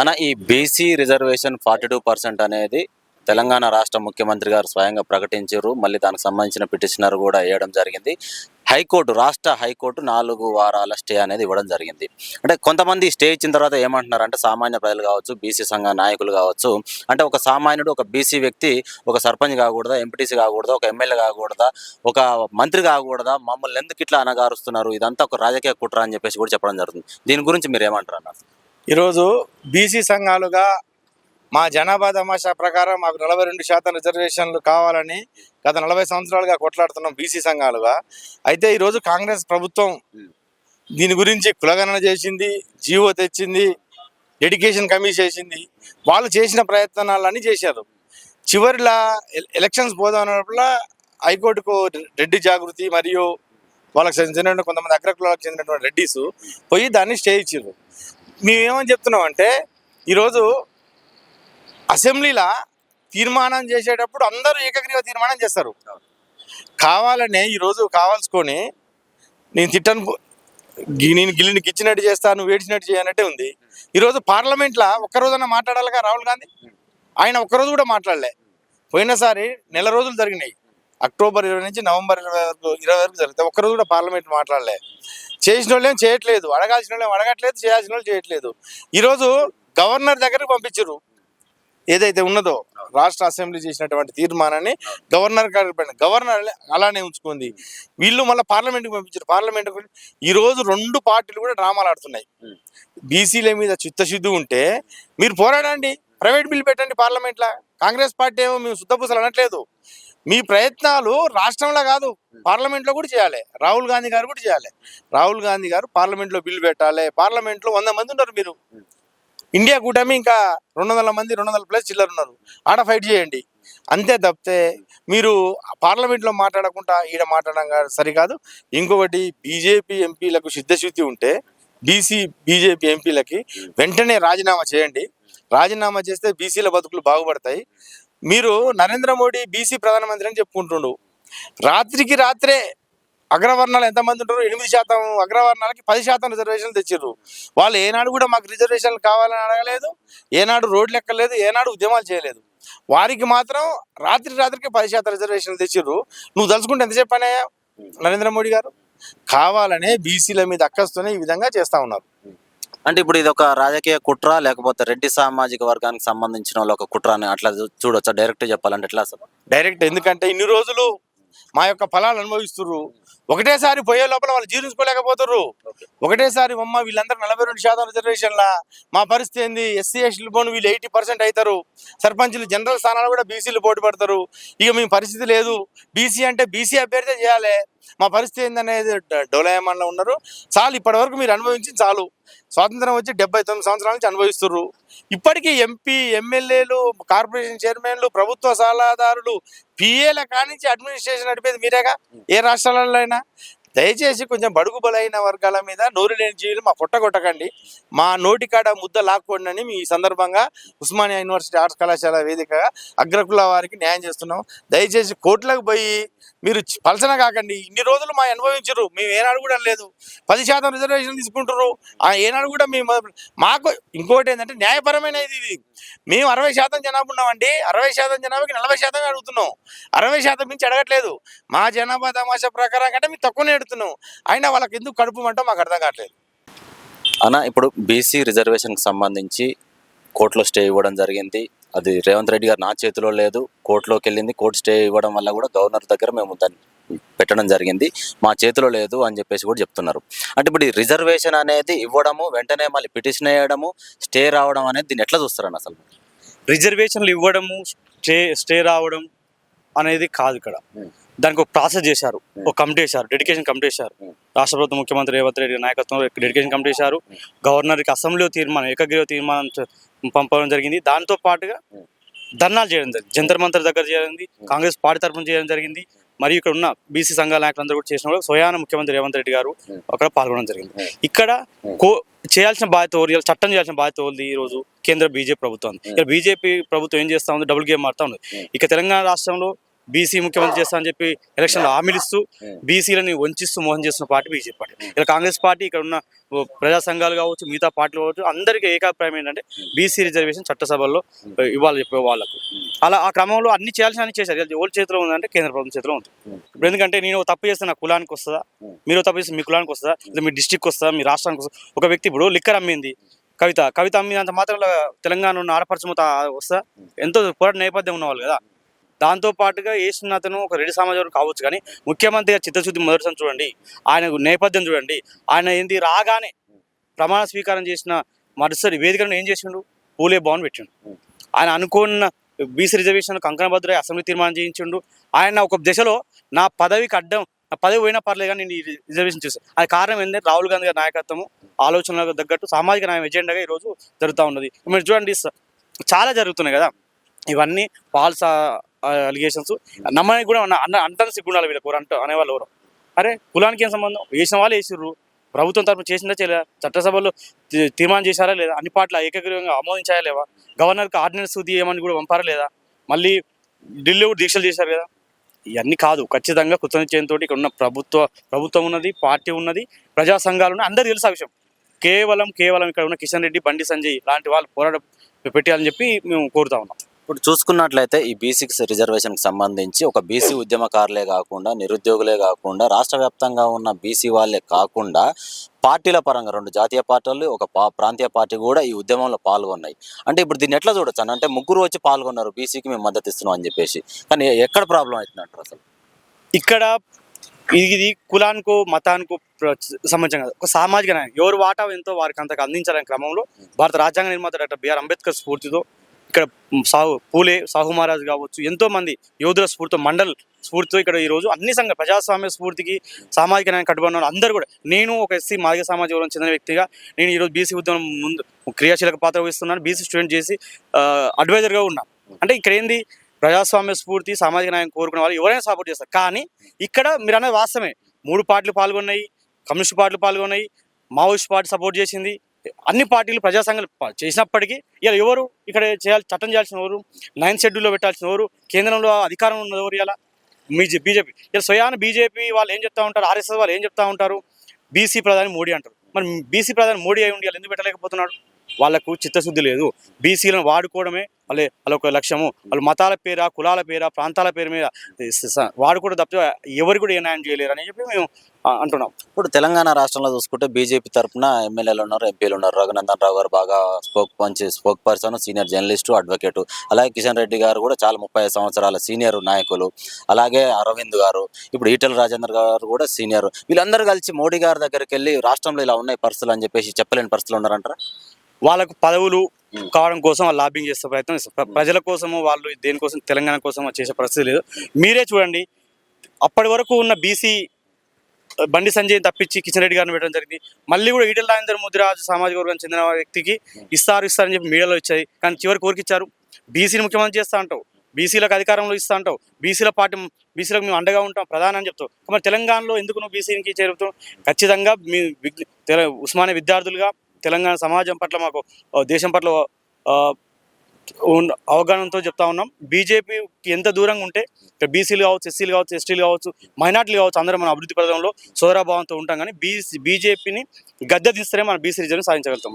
అన ఈ BC reservation forty two percent అనేది తెలంగాణ రాష్ట్ర ముఖ్యమంత్రి గారు స్వయంగా ప్రకటించారు. మళ్ళీ దానికి సంబంధించిన పిటిషనర్ కూడా వేయడం జరిగింది. హైకోర్టు రాష్ట్ర హైకోర్టు నాలుగు వారాల స్టే అనేది ఇవ్వడం జరిగింది. అంటే కొంతమంది స్టే ఇచ్చిన తర్వాత ఏమంటున్నారు అంటే సామాన్య ప్రజలు కావచ్చు బీసీ సంఘ నాయకులు కావచ్చు. అంటే ఒక సామాన్యుడు ఒక బీసీ వ్యక్తి ఒక సర్పంచ్ కాకూడదా ఎంపీటీసీ కాకూడదా ఒక ఎమ్మెల్యే కాకూడదా ఒక మంత్రి కాకూడదా మమ్మల్ని ఎందుకు ఇట్లా అనగారుస్తున్నారు ఇదంతా ఒక రాజకీయ కుట్ర అని చెప్పేసి కూడా చెప్పడం జరుగుతుంది. దీని గురించి మీరు ఏమంటారు అన్నారు ఈరోజు బీసీ సంఘాలుగా మా జనాభా తమాషా ప్రకారం మాకు నలభై రెండు శాతం రిజర్వేషన్లు కావాలని గత నలభై సంవత్సరాలుగా కొట్లాడుతున్నాం బీసీ సంఘాలుగా. అయితే ఈరోజు కాంగ్రెస్ ప్రభుత్వం దీని గురించి కులగణన చేసింది జీవో తెచ్చింది డెడికేషన్ కమిషన్ చేసింది. వాళ్ళు చేసిన ప్రయత్నాలన్నీ చేశారు. చివరిలా ఎలక్షన్స్ పోదామన్నప్పుడు హైకోర్టుకు రెడ్డి జాగృతి మరియు వాళ్ళకి చెందిన కొంతమంది అగ్రకులాలకు చెందినటువంటి రెడ్డిస్ పోయి దాన్ని స్టే ఇచ్చారు మేమేమని చెప్తున్నాం అంటే ఈరోజు అసెంబ్లీలో తీర్మానం చేసేటప్పుడు అందరూ ఏకగ్రీవ తీర్మానం చేస్తారు. కావాలనే ఈరోజు కావాల్సుకొని నేను తిట్టను నేను గిల్లిని గిచ్చినట్టు చేస్తాను వేడిచినట్టు చేయనట్టే ఉంది. ఈరోజు పార్లమెంట్లో ఒక్కరోజన్నా మాట్లాడాలిగా రాహుల్ గాంధీ? ఆయన ఒక్కరోజు కూడా మాట్లాడలే. పోయినసారి నెల రోజులు జరిగినాయి. అక్టోబర్ ఇరవై నుంచి నవంబర్ ఇరవై వరకు ఇరవై వరకు జరిగితే ఒక్కరోజు కూడా పార్లమెంట్ మాట్లాడలే. చేసిన వాళ్ళేం చేయట్లేదు. అడగాల్సిన వాళ్ళేం అడగట్లేదు చేయాల్సిన వాళ్ళు చేయట్లేదు. ఈరోజు గవర్నర్ దగ్గరకు పంపించారు ఏదైతే ఉన్నదో రాష్ట్ర అసెంబ్లీ చేసినటువంటి తీర్మానాన్ని గవర్నర్ గారికి గవర్నర్ అలానే ఉంచుకుంది. వీళ్ళు మళ్ళీ పార్లమెంట్కి పంపించారు పార్లమెంట్ ఈరోజు రెండు పార్టీలు కూడా డ్రామాలు ఆడుతున్నాయి. బీసీల మీద చిత్తశుద్ధి ఉంటే మీరు పోరాడండి. ప్రైవేట్ బిల్ పెట్టండి పార్లమెంట్లో. కాంగ్రెస్ పార్టీ ఏమో మేము శుద్ధపూసలు అనట్లేదు. మీ ప్రయత్నాలు రాష్ట్రంలో కాదు పార్లమెంట్లో కూడా చేయాలి. రాహుల్ గాంధీ గారు కూడా చేయాలి. రాహుల్ గాంధీ గారు పార్లమెంట్లో బిల్లు పెట్టాలి. పార్లమెంట్లో వంద మంది ఉన్నారు మీరు. ఇండియా కూటమి ఇంకా రెండు వందల మంది రెండు వందల ప్లస్ చిల్లర ఉన్నారు. ఆడ ఫైట్ చేయండి. అంతే తప్పితే మీరు పార్లమెంట్లో మాట్లాడకుండా ఈడ మాట్లాడడం సరికాదు. ఇంకొకటి బీజేపీ ఎంపీలకు సిద్ధశుద్ధి ఉంటే బీసీ బీజేపీ ఎంపీలకి వెంటనే రాజీనామా చేయండి. రాజీనామా చేస్తే బీసీల బతుకులు బాగుపడతాయి. మీరు నరేంద్ర మోడీ బీసీ ప్రధానమంత్రి అని చెప్పుకుంటుండు. రాత్రికి రాత్రే అగ్రవర్ణాలు ఎంతమంది ఉంటారు ఎనిమిది శాతం అగ్రవర్ణాలకి పది శాతం రిజర్వేషన్లు తెచ్చారు వాళ్ళు ఏనాడు కూడా మాకు రిజర్వేషన్లు కావాలని అడగలేదు ఏనాడు రోడ్లు ఎక్కలేదు ఏనాడు ఉద్యమాలు చేయలేదు. వారికి మాత్రం రాత్రి రాత్రికి పది శాతం రిజర్వేషన్లు తెచ్చిర్రు. నువ్వు తలుచుకుంటే ఎంత చెప్పానయ్యా నరేంద్ర మోడీ గారు కావాలనే బీసీల మీద అక్కస్తూనే ఈ విధంగా చేస్తా ఉన్నారు. అంటే ఇప్పుడు ఇది ఒక రాజకీయ కుట్ర లేకపోతే రెడ్డి సామాజిక వర్గానికి సంబంధించిన వాళ్ళ ఒక కుట్ర అని అట్లా చూడొచ్చా? డైరెక్ట్ చెప్పాలంటే ఎట్లా అసలు? డైరెక్ట్ ఎందుకంటే ఇన్ని రోజులు మా యొక్క ఫలాలు అనుభవిస్తుర్రు. ఒకటేసారి పోయే లోపల వాళ్ళు జీర్ణించుకోలేకపోతుర్రు. ఒకటేసారి అమ్మ వీళ్ళందరూ నలభై రెండు శాతం రిజర్వేషన్ల మా పరిస్థితి ఏంది? ఎస్సీ ఎస్టీలు పోను వీళ్ళు ఎయిటీ పర్సెంట్ అవుతారు సర్పంచులు జనరల్ స్థానాలు కూడా బీసీలు పోటీ పడతారు. ఇక మీ పరిస్థితి లేదు. బీసీ అంటే బీసీ అభ్యర్థి చేయాలి. మా పరిస్థితి ఏందనేది డోలయమాన్లో ఉన్నారు. చాలు ఇప్పటి వరకు మీరు అనుభవించి చాలు. స్వాతంత్రం వచ్చి డెబ్బై తొమ్మిది సంవత్సరాల నుంచి అనుభవిస్తున్నారు ఇప్పటికీ ఎంపీ ఎమ్మెల్యేలు కార్పొరేషన్ చైర్మన్లు ప్రభుత్వ సలహాదారులు పిఏల కానించి అడ్మినిస్ట్రేషన్ నడిపేది మీరేగా? ఏ రాష్ట్రాలలో అయినా దయచేసి కొంచెం బడుగు బలైన వర్గాల మీద నోరు లేని జీవులు మా పొట్ట కొట్టకండి. మా నోటికాడ ముద్ద లాక్కోండి అని మీ ఈ సందర్భంగా ఉస్మానియా యూనివర్సిటీ ఆర్ట్స్ కళాశాల వేదికగా అగ్రకుల వారికి న్యాయం చేస్తున్నాం. దయచేసి కోర్టులకు పోయి మీరు పలసన కాకండి. ఇన్ని రోజులు మా అనుభవించరు మేము ఏనాడు కూడా లేదు పది శాతం రిజర్వేషన్ తీసుకుంటారు ఆ ఏనాడు కూడా మేము మాకు ఇంకోటి ఏంటంటే న్యాయపరమైన ఇది ఇది. మేము అరవై శాతం జనాభా ఉన్నామండి. అరవై శాతం జనాభాకి నలభై శాతం అడుగుతున్నాం. అరవై శాతం నుంచి అడగట్లేదు. మా జనాభా తమాషా ప్రకారం కంటే మేము తక్కువనే అడుగుతున్నాం. అయినా వాళ్ళకి ఎందుకు కడుపు అంటో మాకు అర్థం కావట్లేదు. అన్న ఇప్పుడు బీసీ రిజర్వేషన్కి సంబంధించి కోర్టులో స్టే ఇవ్వడం జరిగింది. అది రేవంత్ రెడ్డి గారు నా చేతిలో లేదు. కోర్టులోకి వెళ్ళింది. కోర్టు స్టే ఇవ్వడం వల్ల కూడా గవర్నర్ దగ్గర మేము దాన్ని పెట్టడం జరిగింది. మా చేతిలో లేదు అని చెప్పేసి కూడా చెప్తున్నారు. అంటే ఇప్పుడు ఈ రిజర్వేషన్ అనేది ఇవ్వడము వెంటనే మళ్ళీ పిటిషన్ వేయడము స్టే రావడం అనేది దీన్ని ఎట్లా చూస్తారన్న అసలు? రిజర్వేషన్లు ఇవ్వడము స్టే స్టే రావడం అనేది కాదు ఇక్కడ. దానికి ఒక ప్రాసెస్ చేశారు. ఒక కమిటీ వేశారు. డెడికేషన్ కమిటీ వేశారు. Hmm. రాష్ట్ర ప్రభుత్వ ముఖ్యమంత్రి రేవంత్ రెడ్డి నాయకత్వంలో డెడికేషన్ కమిటీ వేశారు. గవర్నర్కి అసెంబ్లీలో తీర్మానం ఏకగ్రీవ తీర్మానం పంపడం జరిగింది. దాంతో పాటుగా. ధర్నాలు చేయడం జరిగింది. జంతర్ మంతర్ దగ్గర జరిగింది కాంగ్రెస్ పార్టీ తరఫున చేయడం జరిగింది. మరియు ఇక్కడ ఉన్న బీసీ సంఘాల నాయకులందరూ కూడా చేసిన కూడా స్వయాన ముఖ్యమంత్రి రేవంత్ రెడ్డి గారు Hmm. అక్కడ పాల్గొనడం జరిగింది Hmm. ఇక్కడ Hmm. కో చేయాల్సిన బాధ్యత? ఇవాళ చట్టం చేయాల్సిన బాధ్యత ఉంది ఈ రోజు కేంద్ర బీజేపీ ప్రభుత్వం. ఇక్కడ బీజేపీ ప్రభుత్వం ఏం చేస్తా ఉంది డబుల్ గేమ్ ఆడుతా ఉంది. ఇక తెలంగాణ రాష్ట్రంలో బీసీ ముఖ్యమంత్రి చేస్తా అని చెప్పి ఎలక్షన్లో హామీలు ఇస్తూ బీసీలని వంచిస్తూ మోసం చేస్తున్న పార్టీ బీజేపీ పార్టీ. ఇలా కాంగ్రెస్ పార్టీ ఇక్కడ ఉన్న ప్రజా సంఘాలు కావచ్చు మిగతా పార్టీలు కావచ్చు అందరికీ ఏకాభిప్రాయం ఏంటంటే బీసీ రిజర్వేషన్ చట్టసభల్లో ఇవ్వాలి చెప్పే వాళ్ళకు. అలా ఆ క్రమంలో అన్ని చేయాల్సిన అన్ని చేశారు. ఓల్డ్ చేతిలో ఉందంటే కేంద్ర ప్రభుత్వం చేతిలో ఉంది ఇప్పుడు ఎందుకంటే నేను తప్పు చేస్తే నా కులానికి వస్తుందా? మీరు తప్పు చేస్తే మీ కులానికి వస్తుందా? లేదా మీ డిస్టిక్ వస్తుందా? మీ రాష్ట్రానికి వస్తుందా? ఒక వ్యక్తి ఇప్పుడు లిక్కర్ అమ్మింది. కవిత కవిత అమ్మినంత మాత్రంలో తెలంగాణ ఉన్న ఆడపరచమత వస్తా ఎంతో పోరాట నేపథ్యం ఉన్నవాళ్ళు కదా. దాంతో పాటుగా వేసిన అతను ఒక రెడ్డి సమాజం కావచ్చు కానీ ముఖ్యమంత్రిగా చిత్తశుద్ధి మొదటిసారి చూడండి. ఆయన నేపథ్యం చూడండి. ఆయన ఏంది రాగానే ప్రమాణ స్వీకారం చేసిన మరుసరి వేదికను ఏం చేసిండు? పూలే భవన్ పెట్టిండు. ఆయన అనుకున్న బీసీ రిజర్వేషన్ కంకణభద్ర అసెంబ్లీ తీర్మానం చేయించిండు. ఆయన ఒక దశలో నా పదవికి అడ్డం నా పదవి పోయినా పర్లేదు కానీ నేను ఈ రిజర్వేషన్ చేస్తాను అది కారణం ఏంటంటే రాహుల్ గాంధీ గారి నాయకత్వము ఆలోచనలకు తగ్గట్టు సామాజిక న్యాయం ఎజెండాగా ఈరోజు జరుగుతూ ఉన్నది. మీరు చూడండి చాలా జరుగుతున్నాయి కదా. ఇవన్నీ ఫాల్స్ అలిగేషన్స్ నమ్మడానికి కూడా ఉన్న- అన్న అంటాను సిగ్గుండాలి వీళ్ళకు ఎవరు అంట అనేవాళ్ళు ఎవరు? అరే కులానికి ఏం సంబంధం? వేసిన వాళ్ళు వేసిర్రు. ప్రభుత్వం తరపున చేసిందా చేయలేదా? చట్టసభలో తీ- తీర్మానం చేశారా లేదా? అన్ని పాటల ఏకగ్రీవంగా ఆమోదించాయా లేవా? గవర్నర్కి ఆర్డినెన్స్ తీయమని కూడా పంపారా లేదా? మళ్ళీ ఢిల్లీ కూడా దీక్షలు చేశారు కదా? ఇవన్నీ కాదు. ఖచ్చితంగా కృతనిశ్చయంతో ఇక్కడ ఉన్న ప్రభుత్వ ప్రభుత్వం ఉన్నది పార్టీ ఉన్నది ప్రజా సంఘాలు ఉన్నాయి అందరూ తెలుసు ఆ విషయం. కేవలం కేవలం ఇక్కడ ఉన్న కిషన్ రెడ్డి బండి సంజయ్ లాంటి వాళ్ళు పోరాట పెట్టాలని చెప్పి మేము కోరుతా ఉన్నాం. ఇప్పుడు చూసుకున్నట్లయితే ఈ బీసీ రిజర్వేషన్ సంబంధించి ఒక బీసీ ఉద్యమకారులే కాకుండా నిరుద్యోగులే కాకుండా రాష్ట్ర వ్యాప్తంగా ఉన్న బీసీ వాళ్ళే కాకుండా పార్టీల పరంగా రెండు జాతీయ పార్టీలు ఒక ప్రాంతీయ పార్టీ కూడా ఈ ఉద్యమంలో పాల్గొన్నాయి. అంటే ఇప్పుడు దీన్ని ఎట్లా చూడొచ్చు అంటే ముగ్గురు వచ్చి పాల్గొన్నారు బీసీకి మేము మద్దతు ఇస్తున్నాం అని చెప్పేసి. కానీ ఎక్కడ ప్రాబ్లం అవుతుందంటారు అసలు? ఇక్కడ ఇది కులానికో మతానికో సంబంధించిన కాదు. ఒక సామాజిక న్యాయం. ఎవరు వాటా ఎంతో వారికి అంతకు అందించాలనే క్రమంలో భారత రాజ్యాంగ నిర్మాత డాక్టర్ బిఆర్ అంబేద్కర్ స్ఫూర్తితో ఇక్కడ సాహు పూలే సాహు మహారాజ్ కావచ్చు ఎంతో మంది యోధుల స్ఫూర్తి మండల్ స్ఫూర్తితో ఇక్కడ ఈరోజు అన్ని సంఘ ప్రజాస్వామ్య స్ఫూర్తికి సామాజిక న్యాయం కట్టుబడిన వాళ్ళు అందరూ కూడా నేను ఒక ఎస్సీ మాదిక సామాజిక వర్గం చెందిన వ్యక్తిగా నేను ఈరోజు బీసీ ఉద్యమం ముందు క్రియాశీలక పాత్ర వహిస్తున్నాను బీసీ స్టూడెంట్ చేసి అడ్వైజర్గా ఉన్నాను అంటే ఇక్కడ ఏంది? ప్రజాస్వామ్య స్ఫూర్తి సామాజిక న్యాయం కోరుకునే వాళ్ళు ఎవరైనా సపోర్ట్ చేస్తారు. కానీ ఇక్కడ మీరు అనేది వాస్తవమే. మూడు పార్టీలు పాల్గొన్నాయి కమ్యూనిస్ట్ పార్టీలు పాల్గొన్నాయి మావోయిస్ట్ పార్టీ సపోర్ట్ చేసింది అన్ని పార్టీలు ప్రజాసంఘాలు చేసినప్పటికీ ఇలా ఎవరు ఇక్కడ చేయాలి చట్టం చేయాల్సిన ఎవరు నైన్ షెడ్యూల్లో పెట్టాల్సిన ఎవరు కేంద్రంలో అధికారం ఉన్నది ఎవరు ఇలా బీజే బీజేపీ. ఇలా స్వయాన బీజేపీ వాళ్ళు ఏం చెప్తా ఉంటారు? ఆర్ఎస్ఎస్ వాళ్ళు ఏం చెప్తా ఉంటారు? బీసీ ప్రధాని మోడీ అంటారు. మరి బీసీ ప్రధాని మోడీ అయి ఉండి ఎందుకు పెట్టలేకపోతున్నాడు వాళ్ళకు చిత్తశుద్ధి లేదు. బీసీలను వాడుకోవడమే మళ్ళీ వాళ్ళ ఒక లక్ష్యము. వాళ్ళు మతాల పేర కులాల పేర ప్రాంతాల పేరు మీద వాడుకోవడం తప్ప ఎవరు కూడా ఏ న్యాయం చేయలేరు అని చెప్పి మేము అంటున్నాం. ఇప్పుడు తెలంగాణ రాష్ట్రంలో చూసుకుంటే బీజేపీ తరఫున ఎమ్మెల్యేలు ఉన్నారు ఎంపీలు ఉన్నారు. రఘునందన్ రావు గారు బాగా స్పోక్ మంచి spoke person senior journalist advocate. అలాగే కిషన్ రెడ్డి గారు కూడా చాలా ముప్పై సంవత్సరాల సీనియర్ నాయకులు. అలాగే అరవింద్ గారు ఇప్పుడు ఈటల రాజేందర్ గారు కూడా సీనియర్. వీళ్ళందరూ కలిసి మోడీ గారి దగ్గరికి వెళ్ళి రాష్ట్రంలో ఇలా ఉన్నాయి పరిస్థితులు అని చెప్పేసి చెప్పలేని పరిస్థితులు ఉన్నారంటారా? వాళ్ళకు పదవులు కావడం కోసం వాళ్ళు లాబింగ్ చేసే ప్రయత్నం ప్రజల కోసము వాళ్ళు దేనికోసం తెలంగాణ కోసం చేసే పరిస్థితి లేదు. మీరే చూడండి అప్పటి వరకు ఉన్న బీసీ బండి సంజయ్ తప్పించి కిషన్ రెడ్డి గారిని పెట్టడం జరిగింది. మళ్ళీ కూడా ఈటల రాజేందర్ ముద్రాజు సామాజిక వర్గం చెందిన వ్యక్తికి ఇస్తారు ఇస్తారని చెప్పి మీడియాలో ఇచ్చాయి. కానీ చివరికి కోరికి ఇచ్చారు బీసీని ముఖ్యమంత్రి చేస్తా అంటావు. బీసీలకు అధికారంలో ఇస్తా అంటావు. బీసీల పార్టీ బీసీలకు మేము అండగా ఉంటాం ప్రధాని అని చెప్తావు. మరి తెలంగాణలో ఎందుకు నువ్వు బీసీకి చేరుతావు ఖచ్చితంగా మీ ఉస్మానియా విద్యార్థులుగా తెలంగాణ సమాజం పట్ల మాకు దేశం పట్ల ఉన్న- అవగాహనతో చెప్తా ఉన్నాం. బీజేపీకి ఎంత దూరంగా ఉంటే ఇక్కడ బీసీలు కావచ్చు ఎస్సీలు కావచ్చు ఎస్టీలు కావచ్చు మైనార్టీలు కావచ్చు అందరం మన అభివృద్ధి పథంలో సోదరాభావంతో ఉంటాం. కానీ బీసీ బీజేపీని గద్దె తీస్తేనే మన బీసీ రిజర్వ్ సాధించగలుగుతాం.